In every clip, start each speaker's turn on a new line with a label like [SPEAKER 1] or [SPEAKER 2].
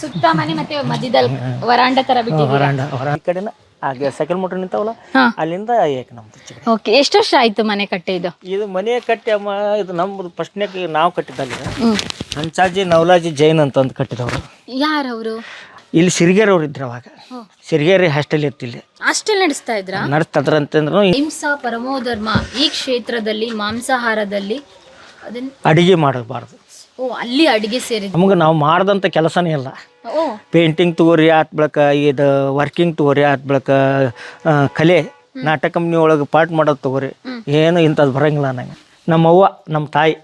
[SPEAKER 1] ಸುತ್ತ ಮನೆ ಮತ್ತೆ ಮಧ್ಯದಲ್ಲಿ ವರಾಂಡ ತರ ಬಿಟ್ಟಿದ್ದೀರಾ?
[SPEAKER 2] ವರಾಂಡ ಈ ಕಡೆನ ಹಾಗೆ ಸೈಕಲ್ ಮೋಟರ್ ನಿಂತಾವಲ್ಲ? ಅಲ್ಲಿಂದ ಏಕ ನಮ್ದು
[SPEAKER 1] ಓಕೆ ಎಷ್ಟು ವರ್ಷ ಆಯ್ತು ಮನೆ ಕಟ್ಟಿದ್ದು
[SPEAKER 2] ಇದು? ಮನೆ ಕಟ್ಟಿ ಅಮ್ಮ ಇದು ನಮ್ದು ಫಸ್ಟ್ನೇ ನಾವು ಕಟ್ಟಿದ್ದಲ್ಲಿ ಹಂಚಾಜಿ ನವಲಾಜಿ ಜೈನ್ ಅಂತಂದು ಕಟ್ಟಿದವರು.
[SPEAKER 1] ಯಾರವರು?
[SPEAKER 2] ಇಲ್ಲಿ ಸಿರಿಗೇರವ್ರು ಇದ್ರು ಅವಾಗ. ಸಿರಿಗೇರಿ ಹಾಸ್ಟೆಲ್ ಇರ್ತಿಲ್ಲ
[SPEAKER 1] ಹಾಸ್ಟೆಲ್ ನಡೆಸ್ತಾ ಇದ್ರ?
[SPEAKER 2] ನಡೆಸ್ತದ್ರ ಅಂತಂದ್ರು.
[SPEAKER 1] ಹಿಂಸಾ ಪರಮೋಧರ್ಮ ಈ ಕ್ಷೇತ್ರದಲ್ಲಿ ಮಾಂಸಾಹಾರದಲ್ಲಿ ಅದನ್ನ
[SPEAKER 2] ಅಡಿಗೆ ಮಾಡಬಾರ್ದು.
[SPEAKER 1] ಓ ಅಲ್ಲಿ ಅಡಿಗೆ ಸೇರಿ
[SPEAKER 2] ನಮ್ಗೆ ನಾವು ಮಾಡ್ದಂಥ ಕೆಲಸನೇ ಇಲ್ಲ.
[SPEAKER 1] ಓ.
[SPEAKER 2] ಪೇಂಟಿಂಗ್ ತಗೋರಿ ಆತ್ ಬಳಕ ಇದು ವರ್ಕಿಂಗ್ ತಗೋರಿ ಆತ್ ಬಳಕ ಆ, ಕಲೆ ನಾಟಕ ಕಂಪ್ನಿ ಒಳಗೆ ಪಾರ್ಟ್ ಮಾಡೋದು ತಗೋರಿ ಏನು ಇಂಥದ್ದು ಬರಂಗಿಲ್ಲ ನಂಗೆ. ನಮ್ಮ ಅವ್ವ ನಮ್ಮ ತಾಯಿ.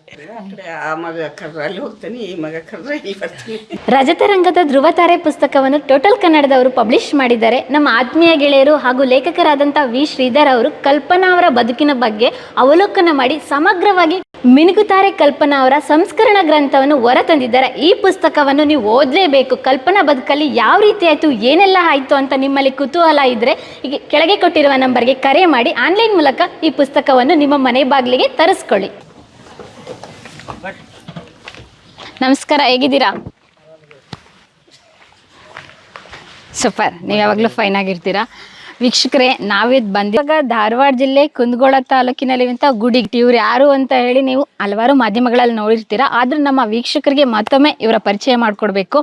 [SPEAKER 3] ಆ ಮಗ ಕರ್ರೆ ಅಲ್ಲಿ ಹೋಗ್ತಾನೆ ಈ ಮಗ ಕರ್ರೆ ಇಲ್ಲಿ ಬರ್ತೀನಿ.
[SPEAKER 1] ರಜತರಂಗದ ಧ್ರುವತಾರೆ ಪುಸ್ತಕವನ್ನು ಟೋಟಲ್ ಕನ್ನಡದವರು ಪಬ್ಲಿಷ್ ಮಾಡಿದ್ದಾರೆ. ನಮ್ಮ ಆತ್ಮೀಯ ಗೆಳೆಯರು ಹಾಗೂ ಲೇಖಕರಾದಂಥ ವಿ. ಶ್ರೀಧರ್ ಅವರು ಕಲ್ಪನಾ ಅವರ ಬದುಕಿನ ಬಗ್ಗೆ ಅವಲೋಕನ ಮಾಡಿ ಸಮಗ್ರವಾಗಿ ಮಿನುಗುತ್ತಾರೆ ಕಲ್ಪನಾ ಅವರ ಸಂಸ್ಕರಣ ಗ್ರಂಥವನ್ನು ಹೊರತಂದಿದ್ದಾರೆ. ಈ ಪುಸ್ತಕವನ್ನು ನೀವು ಓದಲೇಬೇಕು. ಕಲ್ಪನಾ ಬದುಕಲ್ಲಿ ಯಾವ ರೀತಿ ಆಯಿತು, ಏನೆಲ್ಲ ಆಯಿತು ಅಂತ ನಿಮ್ಮಲ್ಲಿ ಕುತೂಹಲ ಇದ್ದರೆ ಈಗ ಕೆಳಗೆ ಕೊಟ್ಟಿರುವ ನಂಬರ್ಗೆ ಕರೆ ಮಾಡಿ, ಆನ್ಲೈನ್ ಮೂಲಕ ಈ ಪುಸ್ತಕವನ್ನು ನಿಮ್ಮ ಮನೆ ಬಾಗಿಲಿಗೆ ತರಿಸ್ಕೊಳ್ಳಿ. ನಮಸ್ಕಾರ, ಹೇಗಿದ್ದೀರಾ? ಸೂಪರ್. ನೀವು ಯಾವಾಗಲೂ ಫೈನ್ ಆಗಿರ್ತೀರಾ? ವೀಕ್ಷಕರೇ, ನಾವಿದ್ ಬಂದಿವಾಗ ಧಾರವಾಡ ಜಿಲ್ಲೆ ಕುಂದಗೋಳ ತಾಲೂಕಿನಲ್ಲಿರುವಂಥ ಗುಡಿ ಇವ್ರು ಯಾರು ಅಂತ ಹೇಳಿ ನೀವು ಹಲವಾರು ಮಾಧ್ಯಮಗಳಲ್ಲಿ ನೋಡಿರ್ತೀರಾ. ಆದರೂ ನಮ್ಮ ವೀಕ್ಷಕರಿಗೆ ಮತ್ತೊಮ್ಮೆ ಇವರ ಪರಿಚಯ ಮಾಡಿಕೊಡ್ಬೇಕು.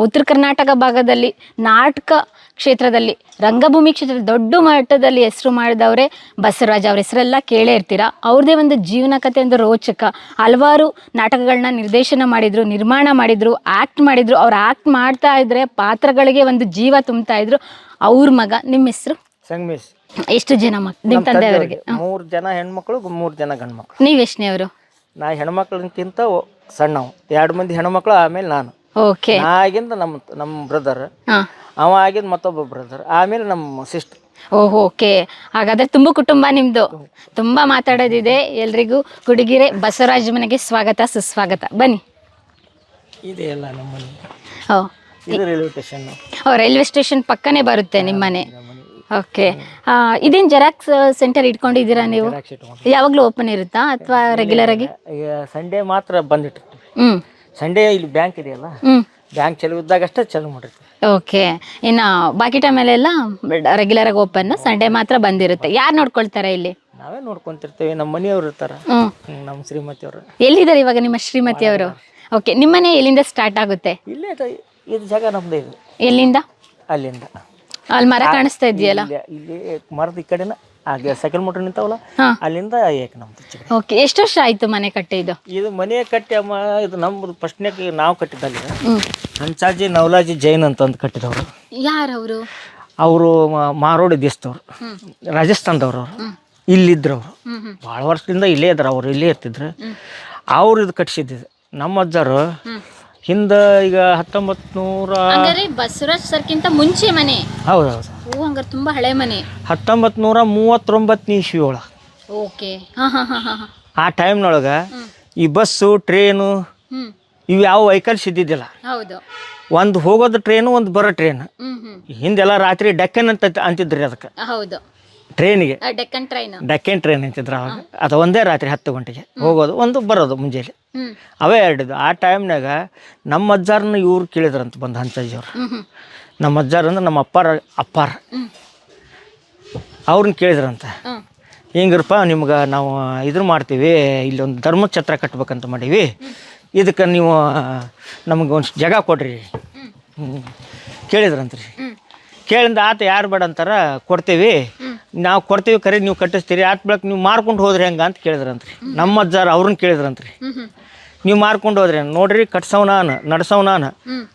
[SPEAKER 1] ಉತ್ತರ ಕರ್ನಾಟಕ ಭಾಗದಲ್ಲಿ, ನಾಟಕ ಕ್ಷೇತ್ರದಲ್ಲಿ, ರಂಗಭೂಮಿ ಕ್ಷೇತ್ರದಲ್ಲಿ ದೊಡ್ಡ ಮಟ್ಟದಲ್ಲಿ ಹೆಸರು ಮಾಡಿದವರೇ ಬಸವರಾಜ್ ಅವ್ರ ಹೆಸರೆಲ್ಲ ಕೇಳೇ ಇರ್ತೀರಾ. ಅವ್ರದೇ ಒಂದು ಜೀವನ ಕಥೆ, ಒಂದು ರೋಚಕ. ಹಲವಾರು ನಾಟಕಗಳನ್ನ ನಿರ್ದೇಶನ ಮಾಡಿದ್ರು, ನಿರ್ಮಾಣ ಮಾಡಿದ್ರು ಆ್ಯಕ್ಟ್ ಮಾಡಿದ್ರು. ಅವ್ರು ಆ್ಯಕ್ಟ್ ಮಾಡ್ತಾ ಇದ್ರೆ ಪಾತ್ರಗಳಿಗೆ ಒಂದು ಜೀವ ತುಂಬ್ತಾ ಇದ್ರು. ಅವ್ರ ಮಗ ನಿಮ್ಮ ಹೆಸರು?
[SPEAKER 2] ಸಂಗಮೇಶ್.
[SPEAKER 1] ಎಷ್ಟು ಜನ ಮಕ್ ನಿಮ್ಮ ತಂದೆಯವರಿಗೆ?
[SPEAKER 2] ಮೂರು ಜನ ಹೆಣ್ಮಕ್ಳು ಮೂರು ಜನ ಗಂಡು ಮಕ್ಳು
[SPEAKER 1] ನೀವು ಎಷ್ಟನೇವರು?
[SPEAKER 2] ನಾ ಹೆಣ್ಮಕ್ಳಕ್ಕಿಂತ ಸಣ್ಣವು. ಎರಡು ಮಂದಿ ಹೆಣ್ಮಕ್ಳು ಆಮೇಲೆ ನಾನು.
[SPEAKER 1] ಓಕೆ.
[SPEAKER 2] ನಾ ಆಗಿಂದ ನಮ್ಮ ನಮ್ಮ ಬ್ರದರ್
[SPEAKER 1] ಹಾಂ.
[SPEAKER 2] ಅವ ಆಗಿಂದ ಮತ್ತೊಬ್ಬ ಬ್ರದರ್ ಆಮೇಲೆ ನಮ್ಮ ಸಿಸ್ಟರ್
[SPEAKER 1] ಓಹ್ ಓಕೆ. ಹಾಗಾದ್ರೆ ತುಂಬಾ ಕುಟುಂಬ ನಿಮ್ದು. ತುಂಬಾ ಮಾತಾಡೋದಿದೆ. ಎಲ್ರಿಗೂ ಗುಡಿಗೆರೆ ಬಸವರಾಜ ಮನೆಗೆ ಸ್ವಾಗತ ಸುಸ್ವಾಗತ. ಬನ್ನಿ.
[SPEAKER 2] ಇದೆ ಎಲ್ಲ ನಮ್ಮ
[SPEAKER 1] ಓ
[SPEAKER 2] ಇದು ರೈಲ್ವೆ ಸ್ಟೇಷನ್
[SPEAKER 1] ಓ ರೈಲ್ವೆ ಸ್ಟೇಷನ್ ಪಕ್ಕನೇ ಬರುತ್ತೆ ನಿಮ್ಮ ಮನೆ. ಓಕೆ ಇದೇನು ಜೆರಾಕ್ಸ್ ಸೆಂಟರ್ ಇಟ್ಕೊಂಡಿದ್ದೀರಾ ನೀವು? ಯಾವಾಗಲೂ ಓಪನ್ ಇರುತ್ತಾ ಅಥವಾ ರೆಗ್ಯುಲರ್ ಆಗಿ?
[SPEAKER 2] ಈಗ ಸಂಡೇ ಮಾತ್ರ ಬಂದಿಟ್ಟಿರ್ತೀವಿ
[SPEAKER 1] ಹ್ಞೂ
[SPEAKER 2] ಸಂಡೇ ಇಲ್ಲಿ ಬ್ಯಾಂಕ್ ಇದೆಯಲ್ಲ?
[SPEAKER 1] ಹ್ಞೂ
[SPEAKER 2] ಬ್ಯಾಂಕ್ ಚಲೋ ಇದ್ದಾಗಷ್ಟೇ ಚಲೋ ಮಾಡಿರ್ತೀವಿ.
[SPEAKER 1] ಓಕೆ ಇನ್ನು ಬಾಕಿ ಟೈಮಲ್ಲೆಲ್ಲ ರೆಗ್ಯುಲರ್ ಆಗಿ ಓಪನ್ ಸಂಡೇ ಮಾತ್ರ ಬಂದಿರುತ್ತೆ. ಯಾರು ನೋಡ್ಕೊಳ್ತಾರೆ ಇಲ್ಲಿ?
[SPEAKER 2] ನಾವೇ ನೋಡ್ಕೊಂತಿರ್ತೀವಿ. ನಮ್ಮ ಮನೆಯವರು ಇರ್ತಾರ.
[SPEAKER 1] ಹ್ಞೂ
[SPEAKER 2] ಹ್ಮ್, ನಮ್ಮ ಶ್ರೀಮತಿಯವರು.
[SPEAKER 1] ಎಲ್ಲಿದ್ದಾರೆ ಇವಾಗ ನಿಮ್ಮ ಶ್ರೀಮತಿ ಅವರು ಓಕೆ ನಿಮ್ಮನೆ ಎಲ್ಲಿಂದ ಸ್ಟಾರ್ಟ್ ಆಗುತ್ತೆ?
[SPEAKER 2] ಇಲ್ಲೇ ಇದು ಜಾಗ ನಮ್ದು ಇದು.
[SPEAKER 1] ಎಲ್ಲಿಂದ?
[SPEAKER 2] ಅಲ್ಲಿಂದ.
[SPEAKER 1] ಅಲ್ಲಿ ಮರ ಕಾಣಿಸ್ತಾ ಇದೆಯಲ್ಲ?
[SPEAKER 2] ಇಲ್ಲಿ ಇಲ್ಲಿ ಮರದ ಈ ಕಡೆನ ಹಾಗೆ ಸೈಕಲ್ ಮೋಟರ್ ನಿಂತಾವಲ್ಲ ಅಲ್ಲಿಂದ ಏಕ ನಮ್ದು ಕಡೆ.
[SPEAKER 1] ಓಕೆ ಎಷ್ಟು ವರ್ಷ ಆಯ್ತು ಮನೆ ಕಟ್ಟಿದ್ದು
[SPEAKER 2] ಇದು? ಮನೆ ಕಟ್ಟಿ ಅಮ್ಮ ಇದು ನಮ್ಮದು ಫಸ್ಟ್ನೇ ನಾವು ಕಟ್ಟಿದ್ದಲ್ಲಿ
[SPEAKER 1] ಹ್ಮ್.
[SPEAKER 2] ಹಂಚಾಜಿ ನವಲಾಜಿ ಜೈನ್ ಅಂತಂದು ಕಟ್ಟಿದವರು.
[SPEAKER 1] ಯಾರವರು?
[SPEAKER 2] ಅವರು ಮಾರೋಡಿ ದೇಶದವ್ರು. ರಾಜಸ್ಥಾನದವ್ರು ಅವರು. ಇಲ್ಲಿದ್ರು ಅವರು.
[SPEAKER 1] ಹ್ಮ್ ಹ್ಮ್.
[SPEAKER 2] ಭಾಳ ವರ್ಷದಿಂದ ಇಲ್ಲೇ ಇದ್ರು ಅವರು ಇಲ್ಲೇ ಇರ್ತಿದ್ರು. ಅವ್ರು ಇದು ಕಟ್ಸಿದ್ದು ನಮ್ಮ ಅಜ್ಜರು ಹಿಂದೆ ಈಗ ಹತ್ತೊಂಬತ್ತು ನೂರ
[SPEAKER 1] ಹಂಗಾರೆ ಬಸವರಾಜ್ ಸರ್ಕಿಂತ ಮುಂಚೆ ಮನೆ.
[SPEAKER 2] ಹೌದು ಹೌದು.
[SPEAKER 1] ಓ ಹಂಗಾರೆ ತುಂಬಾ ಹಳೆ ಮನೆ.
[SPEAKER 2] ಹತ್ತೊಂಬತ್ತು ನೂರ ಮೂವತ್ತೊಂಬತ್ತನೇ ಇಸ್ವಿ ಒಳಗೆ
[SPEAKER 1] ಓಕೆ. ಹಾ ಹಾ ಹಾ
[SPEAKER 2] ಆ ಟೈಮ್ನೊಳಗೆ ಈ ಬಸ್ಸು ಟ್ರೇನು
[SPEAKER 1] ಹ್ಮ್.
[SPEAKER 2] ಇವು ಯಾವ ವೆಹಿಕಲ್ಸ್ ಇದ್ದಿದ್ದಿಲ್ಲ.
[SPEAKER 1] ಹೌದು.
[SPEAKER 2] ಒಂದು ಹೋಗೋದು ಟ್ರೇನು ಒಂದು ಬರೋ ಟ್ರೇನ್.
[SPEAKER 1] ಹ್ಮ್ ಹ್ಮ್.
[SPEAKER 2] ಹಿಂದೆಲ್ಲ ರಾತ್ರಿ ಡಕ್ಕನ್ ಅಂತ ಅಂತಿದ್ರಿ ಅದಕ್ಕೆ.
[SPEAKER 1] ಹೌದು.
[SPEAKER 2] ಟ್ರೈನಿಗೆ
[SPEAKER 1] ಡೆಕ್ಕನ್ ಟ್ರೈನ್
[SPEAKER 2] ಡೆಕ್ಕನ್ ಟ್ರೈನ್ ಅಂತಿದ್ರು ಅವಾಗ. ಅದು ಒಂದೇ ರಾತ್ರಿ ಹತ್ತು ಗಂಟೆಗೆ ಹೋಗೋದು ಒಂದು ಬರೋದು ಮುಂಜಾನೆ. ಅವೇ ಎರಡಿದ್ದು ಆ ಟೈಮ್ನಾಗ ನಮ್ಮ ಅಜ್ಜಾರನ್ನ ಇವ್ರು ಕೇಳಿದ್ರಂತ ಬಂದು
[SPEAKER 1] ಹಂಚಜ್ಜಿಯವ್ರು.
[SPEAKER 2] ನಮ್ಮ ಅಜ್ಜಾರ ಅಂದ್ರೆ ನಮ್ಮ ಅಪ್ಪಾರ ಅಪ್ಪಾರ. ಅವ್ರನ್ನ ಕೇಳಿದ್ರಂತ. ಹಿಂಗಿರಪ್ಪ ನಿಮ್ಗೆ ನಾವು ಇದ್ರ ಮಾಡ್ತೀವಿ ಇಲ್ಲಿ ಒಂದು ಧರ್ಮಛತ್ರ ಕಟ್ಬೇಕಂತ ಮಾಡೀವಿ. ಇದಕ್ಕೆ ನೀವು ನಮಗೆ ಒಂದು ಜಾಗ ಕೊಡ್ರಿ. ಕೇಳಿದ್ರಂತ್ರಿ.
[SPEAKER 1] ಹ್ಮ್.
[SPEAKER 2] ಕೇಳಿದ ಆತ ಯಾರು ಬೇಡ ಅಂತಾರ ಕೊಡ್ತೀವಿ. ನಾವು ಕೊಡ್ತೀವಿ ಕರೆ ನೀವು ಕಟ್ಟಿಸ್ತೀರಿ ಆತ್ ಬೆಳಕ್ ನೀವು ಮಾರ್ಕೊಂಡು ಹೋದ್ರಿ ಹೆಂಗ ಅಂತ ಕೇಳಿದ್ರಂತ್ರಿ. ನಮ್ಮ ಅಜ್ಜಾರ ಅವ್ರನ್ನ ಕೇಳಿದ್ರಂತ್ರಿ. ನೀವು ಮಾರ್ಕೊಂಡು ಹೋದ್ರಿ ನೋಡ್ರಿ ಕಟ್ಸವ್ ನಾನು ನಡ್ಸವ್ ನಾನು.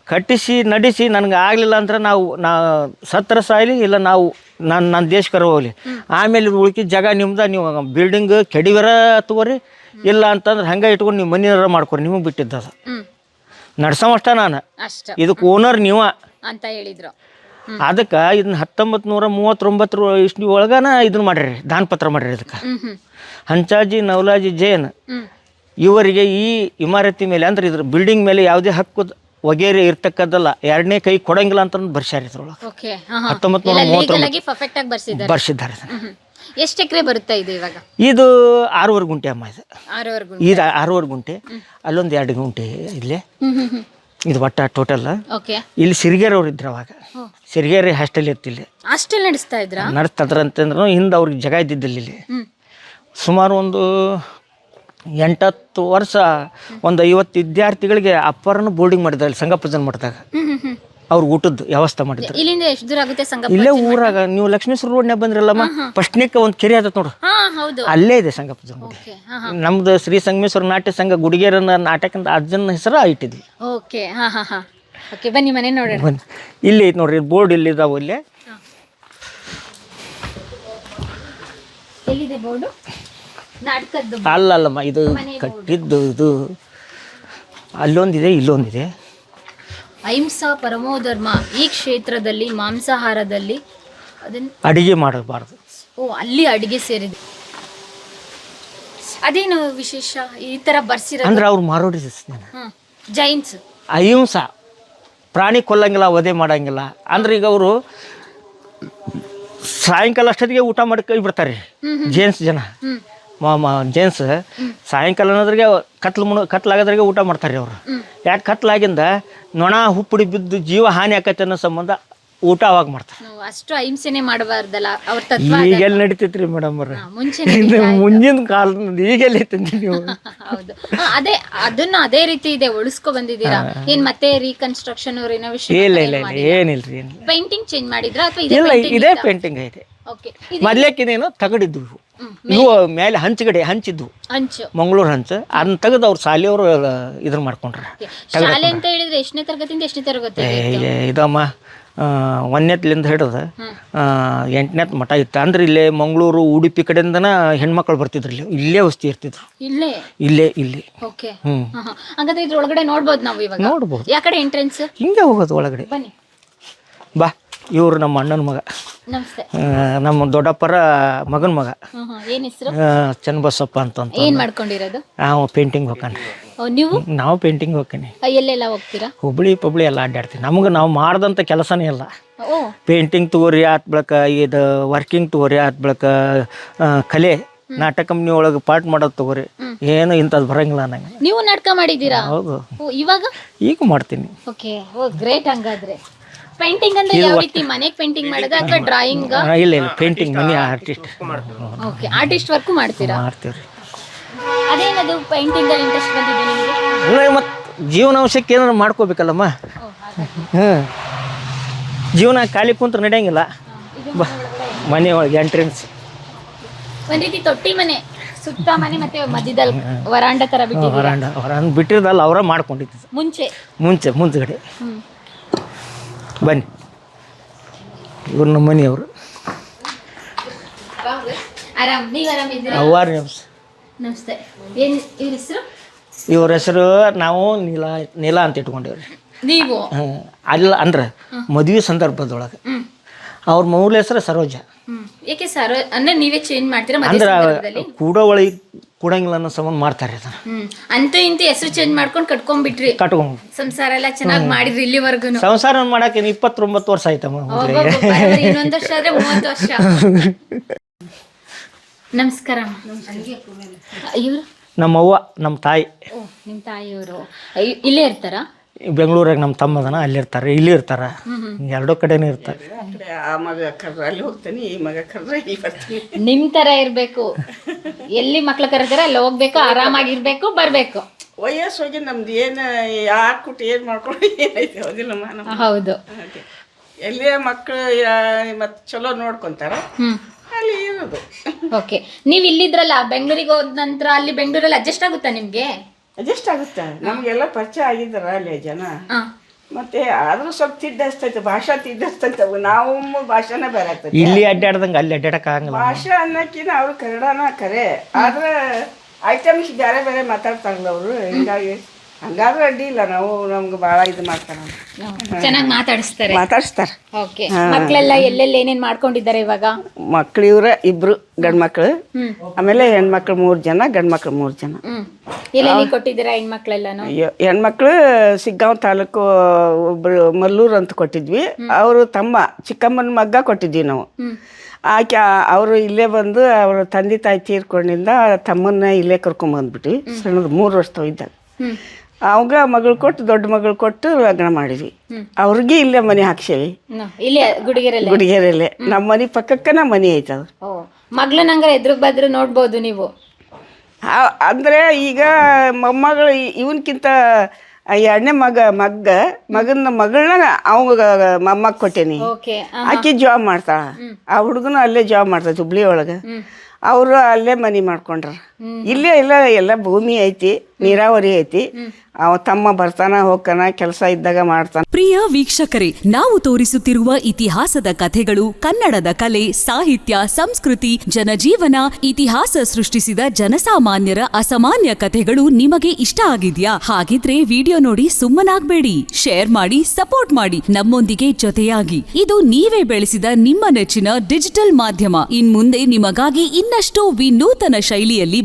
[SPEAKER 2] ಕಟ್ಟಿಸಿ ನಡೆಸಿ ನನಗೆ ಆಗಲಿಲ್ಲ ಅಂದ್ರೆ ನಾವು ನಾ ಸತ್ರ ಸಾಯ್ಲಿ ಇಲ್ಲ ನಾವು ನನ್ನ ನನ್ನ ದೇಶಕ್ಕರ ಹೋಗ್ಲಿ. ಆಮೇಲೆ ಉಳ್ಕಿದ ಜಾಗ ನಿಮ್ದ ನೀವು ಬಿಲ್ಡಿಂಗ್ ಕೆಡಿವರ ತಗೋರಿ. ಇಲ್ಲ ಅಂತಂದ್ರೆ ಹಂಗೆ ಇಟ್ಕೊಂಡು ನೀವು ಮನೆಯವ್ರ ಮಾಡ್ಕೊರಿ ನಿಮಗೆ ಬಿಟ್ಟಿದ್ದ ನಡ್ಸವಷ್ಟ ನಾನು. ಇದಕ್ಕೆ ಓನರ್ ನೀವ.
[SPEAKER 1] ಅಂತ ಹೇಳಿದ್ರು.
[SPEAKER 2] ಅದಕ್ಕೆ ಇದನ್ನ ಹತ್ತೊಂಬತ್ತು ನೂರ ಮೂವತ್ತೊಂಬತ್ತರ ಇಸ್ವಿ ಒಳಗನ ಇದನ್ನ ಮಾಡ್ರಿ ದಾನ ಪತ್ರ ಮಾಡ್ರಿ
[SPEAKER 1] ಹ್ಮ್
[SPEAKER 2] ಹಂಚಾಜಿ ನವಲಾಜಿ ಜೈನ್ ಇವರಿಗೆ ಈ ಇಮಾರತಿ ಮೇಲೆ ಅಂದ್ರೆ ಇದ್ರ ಬಿಲ್ಡಿಂಗ್ ಮೇಲೆ ಯಾವುದೇ ಹಕ್ಕು ವಗೇರೆ ಇರ್ತಕ್ಕದ್ದಲ್ಲ ಎರಡನೇ ಕೈ ಕೊಡಂಗಿಲ್ಲ ಅಂತ ಬರ್ಸ್ಯಾರ ಇದ್ರೊಳಗೆ. ಹತ್ತೊಂಬತ್ತು ನೂರ ಮೂವತ್ತೊಂಬತ್ತು.
[SPEAKER 1] ಬರ್ಸಿದ್ದಾರೆ? ಎಷ್ಟು ಎಕರೆ ಬರುತ್ತೆ ಇದು ಇವಾಗ?
[SPEAKER 2] ಇದು ಆರೂವರೆ ಗುಂಟೆ ಅಮ್ಮ ಇದು. ಇದು ಆರೂವರೆ ಗುಂಟೆ. ಅಲ್ಲೊಂದು ಎರಡು ಗುಂಟೆ ಇಲ್ಲೇ ಇದು ಒಟ್ಟ ಟೋಟಲ್.
[SPEAKER 1] ಓಕೆ.
[SPEAKER 2] ಇಲ್ಲಿ ಸಿರಿಗೆರೆ ಅವ್ರು ಇದ್ರು ಅವಾಗ. ಸಿರಿಗೆರೆ ಹಾಸ್ಟೆಲ್ ಇತ್ತು ಇಲ್ಲಿ
[SPEAKER 1] ಹಾಸ್ಟೆಲ್ ನಡೆಸ್ತಾ ಇದ್ರ?
[SPEAKER 2] ನಡೆಸ್ತದ್ರ ಅಂತಂದ್ರೆ ಹಿಂದೆ ಅವ್ರಿಗೆ ಜಾಗ ಇದ್ದಿದ್ದಿಲ್ಲ ಇಲ್ಲಿ. ಸುಮಾರು ಒಂದು ಎಂಟತ್ತು ವರ್ಷ ಒಂದು ಐವತ್ತು ವಿದ್ಯಾರ್ಥಿಗಳಿಗೆ ಅಪ್ಪರನ್ನು ಬೋರ್ಡಿಂಗ್ ಮಾಡಿದ್ರೆ ಇಲ್ಲಿ ಸಂಗಪ್ಪಜನ್ ಮಠದಾಗ. ಅವ್ರು ಊಟದ ವ್ಯವಸ್ಥೆ ಮಾಡಿದ್ರು.
[SPEAKER 1] ಇಲ್ಲಿಂದ ಎಷ್ಟು ದೂರ ಆಗುತ್ತೆ ಸಂಘ
[SPEAKER 2] ಇಲ್ಲೇ ಊರಾಗ ನೀವು ಲಕ್ಷ್ಮೀಶ್ವರ ರೋಡ್ನ್ಯಾಗ ಬಂದ್ರಲ್ಲಮ್ಮ ಫಸ್ಟ್ನೇಕ ಒಂದು ಕೆರೆ ಆದತ್ ನೋಡು.
[SPEAKER 1] ಹಾ ಹೌದು.
[SPEAKER 2] ಅಲ್ಲೇ ಇದೆ ಸಂಗಪ್ಪ ಗುಡಿ
[SPEAKER 1] ಓಕೆ ಹಾ ಹಾ.
[SPEAKER 2] ನಮ್ದು ಶ್ರೀ ಸಂಗಮೇಶ್ವರ ನಾಟ್ಯ ಸಂಘ ಗುಡಿಗೇರನ್ನ ನಾಟಕದ ಅಜ್ಜನ ಹೆಸರು ಇಟ್ಟಿದ್ವಿ.
[SPEAKER 1] ಓಕೆ ಹಾ ಹಾ ಹಾ. ಓಕೆ ಬನ್ನಿ ಮನೆ ನೋಡೋಣ.
[SPEAKER 2] ಇಲ್ಲಿ ಐತೆ ನೋಡ್ರಿ ಬೋರ್ಡ್ ಇಲ್ಲಿ ಇದಾವೆ ಇಲ್ಲಿ.
[SPEAKER 1] ಎಲ್ಲಿದೆ ಬೋರ್ಡು? ನಾಟಕದ್ದು
[SPEAKER 2] ಅಲ್ಲಲ್ಲಮ್ಮ ಇದು ಕಟ್ಟಿದ್ದು ಇದು. ಅಲ್ಲೊಂದಿದೆ ಇಲ್ಲೊಂದಿದೆ.
[SPEAKER 1] ಅಹಿಂಸಾ ಪರಮೋಧರ್ಮ ಈ ಕ್ಷೇತ್ರದಲ್ಲಿ ಮಾಂಸಾಹಾರದಲ್ಲಿ ಅದನ್ನ
[SPEAKER 2] ಅಡಿಗೆ ಮಾಡಬಾರ್ದು.
[SPEAKER 1] ಓ ಅಲ್ಲಿ ಅಡಿಗೆ ಸೇರಿದೆ. ಅದೇನು ವಿಶೇಷ? ಈ ತರ ಬರ್ಸಿರೋದು?
[SPEAKER 2] ಅಂದ್ರೆ ಅವ್ರು ಮಾರೋಡಿ
[SPEAKER 1] ಜೈನ್ಸ್.
[SPEAKER 2] ಅಹಿಂಸ. ಪ್ರಾಣಿ ಕೊಲ್ಲಂಗಿಲ್ಲ ವಧೆ ಮಾಡಂಗಿಲ್ಲ. ಅಂದ್ರೆ ಈಗ ಅವರು ಸಾಯಂಕಾಲ ಅಷ್ಟೊತ್ತಿಗೆ ಊಟ ಮಾಡಿ ಕೈ ಬಿಡ್ತಾರೆ. ಜೇನ್ಸ್ ಜನ. ಜೇನ್ಸ್ ಸಾಯಂಕಾಲ ಅನ್ನೋದ್ರಿಗೆ ಕತ್ಲು ಮುಣ ಕತ್ಲಾಗೋದ್ರಿಗೆ ಊಟ ಮಾಡ್ತಾರೆ ಅವರು. ಯಾಕೆ ಕತ್ಲಾಗಿಂದ ನೊಣ ಹುಪ್ಪುಡಿ ಬಿದ್ದು ಜೀವ ಹಾನಿ ಆಕತ್ತೆ ಅನ್ನೋ ಸಂಬಂಧ ಊಟ ಅವಾಗ ಮಾಡ್ತಾರೆ.
[SPEAKER 1] ಅಷ್ಟು ಅಹಿಂಸೆನೆ ಮಾಡಬಾರ್ದಲ್ಲ ಅವ್ರ ತತ್ವ
[SPEAKER 2] ಈಗೆಲ್ಲ ನಡೀತೈತ್ರಿ ಮೇಡಮ್ ಅವ್ರೆ? ಮುಂಜಿನ ಕಾಲದಿಂದ ಈಗೆಲ್ಲ ಐತಂದ್ರಿ ನೀವು?
[SPEAKER 1] ಹೌದು. ಅದೇ ಅದನ್ನ ಅದೇ ರೀತಿ ಇದೆ ಉಳಿಸ್ಕೊ ಬಂದಿದ್ದೀರಾ? ಏನ್ ಮತ್ತೆ ರೀಕನ್ಸ್ಟ್ರಕ್ಷನ್
[SPEAKER 2] ಇಲ್ಲ ಇಲ್ಲ ಇಲ್ಲ ಏನಿಲ್ಲ
[SPEAKER 1] ಪೇಂಟಿಂಗ್ ಚೇಂಜ್ ಮಾಡಿದ್ರಾ ಅಥವಾ ಇದೇ
[SPEAKER 2] ಇಲ್ಲ ಇದೇ ಪೇಂಟಿಂಗ್ ಐತೆ.
[SPEAKER 1] ಓಕೆ
[SPEAKER 2] ಮೊದ್ಲೇಕಿನೇನು ತಗಡಿದ್ವು ಇವು. ಇವು ಮೇಲೆ ಹಂಚಗಡೆ ಹಂಚಿದ್ವು.
[SPEAKER 1] ಹಂಚು.
[SPEAKER 2] ಮಂಗಳೂರು ಹಂಚು. ಅದನ್ನ ತೆಗೆದು ಅವ್ರು ಶಾಲೆಯವರು ಇದ್ರ ಮಾಡ್ಕೊಂಡ್ರೆ.
[SPEAKER 1] ಶಾಲೆ ಅಂತ ಹೇಳಿದ್ರೆ ಎಷ್ಟನೇ ತರಗತಿಯಿಂದ ಎಷ್ಟನೇ ತರಗತಿ
[SPEAKER 2] ಏ, ಇದಮ್ಮ ಒಂದನೇತ್ಲಿಂದ ಹಿಡಿದು ಎಂಟನೇತ್ ಮಠ ಇತ್ತು. ಅಂದ್ರೆ ಇಲ್ಲೇ ಮಂಗಳೂರು ಉಡುಪಿ ಕಡೆಯಿಂದನ ಹೆಣ್ಮಕ್ಳು ಬರ್ತಿದ್ರು ಇಲ್ಲಿ. ಇಲ್ಲೇ ವಸ್ತಿ ಇರ್ತಿದ್ರು.
[SPEAKER 1] ಇಲ್ಲೇ?
[SPEAKER 2] ಇಲ್ಲೇ ಇಲ್ಲಿ.
[SPEAKER 1] ಓಕೆ.
[SPEAKER 2] ಹ್ಮ್.
[SPEAKER 1] ಹಂಗಾದ್ರೆ ಇದ್ರ ಒಳಗಡೆ ನೋಡ್ಬೋದು ನಾವು ಇವಾಗ.
[SPEAKER 2] ನೋಡ್ಬೋದು.
[SPEAKER 1] ಯಾಕಡೆ ಎಂಟ್ರೆನ್ಸ್
[SPEAKER 2] ಹಿಂಗೆ ಹೋಗೋದು ಒಳಗಡೆ.
[SPEAKER 1] ಬನ್ನಿ.
[SPEAKER 2] ಬಾ. ಇವ್ರು ನಮ್ಮ ಅಣ್ಣನ ಮಗ.
[SPEAKER 1] ನಮಸ್ತೆ.
[SPEAKER 2] ನಮ್ಮ ದೊಡ್ಡಪ್ಪರ ಮಗನ ಮಗ.
[SPEAKER 1] ಏನು ಏನ್ ಹೆಸರು?
[SPEAKER 2] ಚನ್ನಬಸಪ್ಪ ಅಂತ ಅಂತ
[SPEAKER 1] ಮಾಡ್ಕೊಂಡಿರೋದು?
[SPEAKER 2] ನಾವು ಪೇಂಟಿಂಗ್ ಹೋಗ್ತಾನೆ
[SPEAKER 1] ನೀವು?
[SPEAKER 2] ನಾವು ಪೇಂಟಿಂಗ್ ಹೋಗ್ತೀನಿ.
[SPEAKER 1] ಎಲ್ಲೆಲ್ಲ ಹೋಗ್ತೀರಾ?
[SPEAKER 2] ಹುಬ್ಳಿ ಪಬ್ಳಿ ಎಲ್ಲ ಅಡ್ಡಾಡ್ತೀವಿ. ನಮ್ಗೆ ನಾವು ಮಾಡ್ದಂಥ ಕೆಲಸನೇ ಇಲ್ಲ. ಪೇಂಟಿಂಗ್ ತಗೋರಿ ಆತ್ ಬಳಕ ಇದು ವರ್ಕಿಂಗ್ ತಗೋರಿ ಆತ್ ಬಳಕ ಕಲೆ ನಾಟಕ ಕಂಪ್ನಿ ಒಳಗೆ ಪಾರ್ಟ್ ಮಾಡೋದು ತಗೋರಿ ಏನು ಇಂಥದ್ದು ಬರಂಗಿಲ್ಲ ನಂಗೆ.
[SPEAKER 1] ನೀವು ನಾಟಕ ಮಾಡಿದ್ದೀರಾ?
[SPEAKER 2] ಹೌದು.
[SPEAKER 1] ಇವಾಗ?
[SPEAKER 2] ಈಗ ಮಾಡ್ತೀನಿ.
[SPEAKER 1] ಓಕೆ ಓ ಗ್ರೇಟ್ ಹಂಗಾದ್ರೆ. ಪೇಂಟಿಂಗ್ ಅಂದ್ರೆ ಯಾವ ರೀತಿ? ಮನೆಗೆ ಪೇಂಟಿಂಗ್ ಮಾಡೋದಾ ಅಥವಾ ಡ್ರಾಯಿಂಗ್
[SPEAKER 2] ಇಲ್ಲ ಇಲ್ಲ. ಪೇಂಟಿಂಗ್ ಮನಿ ಆರ್ಟಿಸ್ಟ್
[SPEAKER 1] ಓಕೆ ಆರ್ಟಿಸ್ಟ್ ವರ್ಕು ಮಾಡ್ತೀರಾ?
[SPEAKER 2] ಮಾಡ್ತೀವಿ ರೀ
[SPEAKER 1] ಅದೇನದು ಪೇಂಟಿಂಗ್ ಅಲ್ಲಿ ಇಂಟ್ರೆಸ್ಟ್ ಬಂದಿದೆ ನಿಮಗೆ?
[SPEAKER 2] ಇಲ್ಲ ಮತ್ತು ಜೀವನಾಂಶಕ್ಕೆ ಏನಾರು ಮಾಡ್ಕೋಬೇಕಲ್ಲಮ್ಮ? ಹ್ಞೂ ಜೀವನ ಖಾಲಿ ಕುಂತ್ರೆ ನಡೆಯಂಗಿಲ್ಲ. ಬ ಮನೆ ಒಳಗೆ ಎಂಟ್ರೆನ್ಸ್
[SPEAKER 1] ಒಂದ್ ರೀತಿ ತೊಟ್ಟಿ ಮನೆ ಸುತ್ತ ಮನೆ ಮತ್ತೆ ಮಧ್ಯದಲ್ಲಿ ವರಾಂಡ ತರ ಬಿಟ್ಟಿದ್ದೀರಾ?
[SPEAKER 2] ವರಾಂಡ ವರಾಂಡ ಬಿಟ್ಟಿದ್ದಲ್ಲ ಅವರ ಮಾಡ್ಕೊಂಡಿದ್ದು.
[SPEAKER 1] ಮುಂಚೆ?
[SPEAKER 2] ಮುಂಚೆ ಮುಂಚೆಗಡೆ
[SPEAKER 1] ಹ್ಮ್.
[SPEAKER 2] ಬನ್ನಿ. ಇವ್ರು ನಮ್ಮ ಮನೆಯವರು ಅವ್ವಾರ ನಿಮ್ಸ್.
[SPEAKER 1] ನಮಸ್ತೆ. ಇವ್ರ ಹೆಸರು?
[SPEAKER 2] ನಾವು ನೀಲ ನೀಲ ಅಂತ ಇಟ್ಕೊಂಡಿವ್ರಿ.
[SPEAKER 1] ನೀವು?
[SPEAKER 2] ಅಲ್ಲ ಅಂದ್ರೆ ಮದುವೆ ಸಂದರ್ಭದೊಳಗೆ. ಅವ್ರ ಮೌಲ್ಯ ಹೆಸರು ಸರೋಜ.
[SPEAKER 1] ಏಕೆ ಯಾಕೆ ಸರ್ ಅಂದ್ರೆ ನೀವೇ ಚೇಂಜ್ ಮಾಡ್ತೀರಾ
[SPEAKER 2] ಅಂದ್ರೆ ಕೂಡೋ ಒಳಗೆ ಕೂಡಂಗಿಲ್ಲ ಅನ್ನೋ ಸಂಬಂಧ ಮಾಡ್ತಾರೆ ಅದನ್ನ.
[SPEAKER 1] ಹ್ಮ್. ಅಂತೂ ಇಂತ ಹೆಸರು ಚೇಂಜ್ ಮಾಡ್ಕೊಂಡು ಕಟ್ಕೊಂಡ್ಬಿಟ್ರಿ
[SPEAKER 2] ಕಟ್ಕೊಂಡು
[SPEAKER 1] ಸಂಸಾರ ಎಲ್ಲ ಚೆನ್ನಾಗಿ ಮಾಡಿದ್ರಿ ಇಲ್ಲಿವರೆಗೂ
[SPEAKER 2] ಸಂಸಾರ ಮಾಡಕ್ಕೆ ಇಪ್ಪತ್ತೊಂಬತ್ತು ವರ್ಷ ಆಯ್ತಮ್ಮ
[SPEAKER 1] ಇನ್ನೊಂದು ವರ್ಷ ಆದ್ರೆ ಮೂವತ್ತು ವರ್ಷ. ನಮಸ್ಕಾರ ಇವರು?
[SPEAKER 2] ನಮ್ಮ ಅವ್ವ ನಮ್ಮ ತಾಯಿ.
[SPEAKER 1] ಓ ನಿಮ್ಮ ತಾಯಿಯವರು. ಇಲ್ಲೇ ಇರ್ತಾರಾ?
[SPEAKER 2] ಬೆಂಗಳೂರಾಗ ನಮ್ಮ ತಮ್ಮದನ ಅಲ್ಲಿರ್ತಾರೆ ಇಲ್ಲಿ ಇರ್ತಾರೆ. ಎರಡೂ ಕಡೆನೂ ಇರ್ತಾರೆ.
[SPEAKER 3] ಆ ಮಗ ಕರ್ರ ಅಲ್ಲಿ ಹೋಗ್ತಾನೆ ಈ ಮಗ ಕರ್ರ ಇಲ್ಲಿ ಬರ್ತೀನಿ.
[SPEAKER 1] ನಿಮ್ ತರ ಇರ್ಬೇಕು. ಎಲ್ಲಿ ಮಕ್ಳು ಕರೆದಾರೆ ಅಲ್ಲಿ ಹೋಗ್ಬೇಕು ಆರಾಮಾಗಿರ್ಬೇಕು ಬರ್ಬೇಕು.
[SPEAKER 3] ವಯಸ್ಸು ಹೋಗಿ ನಮ್ದು ಏನು ಯಾರು ಕೊಟ್ಟು ಏನು ಮಾಡ್ಕೊಂಡು ಏನೈತೆ ಹೌದಿಲ್ಲಮ್ಮ ನಮ್ಮ
[SPEAKER 1] ಹೌದು.
[SPEAKER 3] ಹಾಗೆ. ಎಲ್ಲಿಯ ಮಕ್ಕಳು ಮತ್ತೆ ಚಲೋ ನೋಡ್ಕೊಂತಾರ?
[SPEAKER 1] ಹ್ಮ್.
[SPEAKER 3] ಅಲ್ಲಿ ಇರೋದು.
[SPEAKER 1] ಓಕೆ. ನೀವ್ ಇಲ್ಲಿದ್ರಲ್ಲ ಬೆಂಗಳೂರಿಗೆ ಹೋದ ನಂತರ ಅಲ್ಲಿ ಬೆಂಗಳೂರಲ್ಲಿ ಅಡ್ಜಸ್ಟ್ ಆಗುತ್ತಾ ನಿಮ್ಗೆ?
[SPEAKER 3] ಅಡ್ಜಸ್ಟ್ ಆಗುತ್ತೆ. ನಮಗೆಲ್ಲ ಪರಿಚಯ ಆಗಿದ್ದಾರ ಅಲ್ಲಿ ಜನ. ಮತ್ತೆ ಆದ್ರೂ ಸ್ವಲ್ಪ ತಿದ್ದಸ್ತೈತೆ ಭಾಷಾ ತಿದ್ದಸ್ತೈತೆ ನಾವು ಭಾಷೆನ ಬೇರೆ ಆಗ್ತೈತೆ
[SPEAKER 2] ಇಲ್ಲಿ ಅಡ್ಡಾಡ್ದಂಗೆ ಅಲ್ಲಿ ಅಡ್ಡಾಡಕ್ಕೆ ಆಗಂಗಿಲ್ಲ
[SPEAKER 3] ಭಾಷಾ ಅನ್ನಕ್ಕಿಂತ ಅವ್ರು ಕನ್ನಡನ ಕರೆ. ಆದ್ರೆ ಐಟಮ್ಸ್ ಬೇರೆ ಬೇರೆ ಮಾತಾಡ್ತಾರಲ್ಲ ಅವರು. ಹಿಂಗಾಗಿ ಹಂಗಾದ್ರೆ ಅಡ್ಡಿ ಇಲ್ಲ ನಾವು. ನಮ್ಗೆ ಭಾಳ ಇದು ಮಾಡ್ತಾರ.
[SPEAKER 1] ಚೆನ್ನಾಗಿ ಮಾತಾಡಿಸ್ತಾರೆ.
[SPEAKER 3] ಮಾತಾಡಿಸ್ತಾರೆ.
[SPEAKER 1] ಓಕೆ. ಮಕ್ಕಳೆಲ್ಲ ಎಲ್ಲೆಲ್ಲಿ ಏನೇನ್ ಮಾಡ್ಕೊಂಡಿದ್ದಾರೆ ಇವಾಗ?
[SPEAKER 3] ಮಕ್ಳು ಇವ್ರ ಇಬ್ರು ಗಂಡು ಮಕ್ಳು ಆಮೇಲೆ ಹೆಣ್ಮಕ್ಳು ಮೂರು ಜನ ಗಂಡು ಮಕ್ಳು ಮೂರು ಜನ.
[SPEAKER 1] ಎಲ್ಲೆಲ್ಲಿ ಕೊಟ್ಟಿದ್ದೀರಾ ಹೆಣ್ಮಕ್ಳೆಲ್ಲಾನು?
[SPEAKER 3] ಅಯ್ಯೋ, ಹೆಣ್ಮಕ್ಳು ಸಿಗ್ಗಾಂವ್ ತಾಲೂಕು ಒಬ್ರು ಮಲ್ಲೂರು ಅಂತ ಕೊಟ್ಟಿದ್ವಿ. ಅವರು ತಮ್ಮ ಚಿಕ್ಕಮ್ಮನ ಮಗ್ಗ ಕೊಟ್ಟಿದ್ವಿ ನಾವು. ಆಕೆ ಅವರು ಇಲ್ಲೇ ಬಂದು ಅವ್ರ ತಂದೆ ತಾಯಿ ತೀರ್ಕೊಂಡಿಂದ ತಮ್ಮನ್ನ ಇಲ್ಲೇ ಕರ್ಕೊಂಬಂದ್ಬಿಟ್ವಿ ಸಣ್ಣದು ಮೂರು ವರ್ಷ ಇದ್ದಾಗ. ಅವಾಗ ಮಗಳು ಕೊಟ್ಟು ದೊಡ್ಡ ಮಗಳು ಕೊಟ್ಟು ಲಗ್ನ ಮಾಡಿದ್ವಿ. ಅವ್ರಿಗೆ ಇಲ್ಲೇ ಮನೆ ಹಾಕ್ಸೇವಿ.
[SPEAKER 1] ಗುಡಿಗೆರೆಲ್ಲ?
[SPEAKER 3] ನಮ್ಮ ಮನೆ ಪಕ್ಕಕ್ಕ ಮನೆ ಐತೆ ಅದು
[SPEAKER 1] ಓ ಮಗ್ಳು ನಂಗೆ ಎದುರು ಬದ್ರು ನೋಡ್ಬೋದು ನೀವು.
[SPEAKER 3] ಅಂದ್ರೆ ಈಗ ಮೊಮ್ಮಗಳು ಇವನ್ಕಿಂತ ಎರಡನೇ ಮಗ ಮಗ್ಗ ಮಗನ ಮಗಳನ್ನ ಅವಂಗ ಮೊಮ್ಮಗ ಕೊಟ್ಟೇನಿ. ಆಕಿ ಜಾಬ್ ಮಾಡ್ತಾಳ. ಆ ಹುಡುಗನು ಅಲ್ಲೇ ಜಾಬ್ ಮಾಡ್ತಾ ಹುಬ್ಳಿ ಒಳಗೆ. ಅವರು ಅಲ್ಲೇ ಮನೆ ಮಾಡ್ಕೊಂಡ್ರ. ಇಲ್ಲೇ ಇಲ್ಲ ಎಲ್ಲ ಭೂಮಿ ಐತಿ, ನೀರಾವರಿ ಐತಿ. ಅವ ತಮ್ಮ ಬರ್ತಾನ, ಹೋಗ್ತಾನ, ಕೆಲಸ ಇದ್ದಾಗ ಮಾಡ್ತಾನ.
[SPEAKER 4] ಪ್ರಿಯ ವೀಕ್ಷಕರೇ, ನಾವು ತೋರಿಸುತ್ತಿರುವ ಇತಿಹಾಸದ ಕಥೆಗಳು, ಕನ್ನಡದ ಕಲೆ, ಸಾಹಿತ್ಯ, ಸಂಸ್ಕೃತಿ, ಜನಜೀವನ, ಇತಿಹಾಸ ಸೃಷ್ಟಿಸಿದ ಜನಸಾಮಾನ್ಯರ ಅಸಾಮಾನ್ಯ ಕಥೆಗಳು ನಿಮಗೆ ಇಷ್ಟ ಆಗಿದ್ಯಾ? ಹಾಗಿದ್ರೆ ವಿಡಿಯೋ ನೋಡಿ ಸುಮ್ಮನಾಗ್ಬೇಡಿ. ಶೇರ್ ಮಾಡಿ, ಸಪೋರ್ಟ್ ಮಾಡಿ. ನಮ್ಮೊಂದಿಗೆ ಜೊತೆಯಾಗಿ. ಇದು ನೀವೇ ಬೆಳೆಸಿದ ನಿಮ್ಮ ನೆಚ್ಚಿನ ಡಿಜಿಟಲ್ ಮಾಧ್ಯಮ. ಇನ್ಮುಂದೆ ನಿಮಗಾಗಿ ಇನ್ನಷ್ಟು ವಿನೂತನ ಶೈಲಿಯಲ್ಲಿ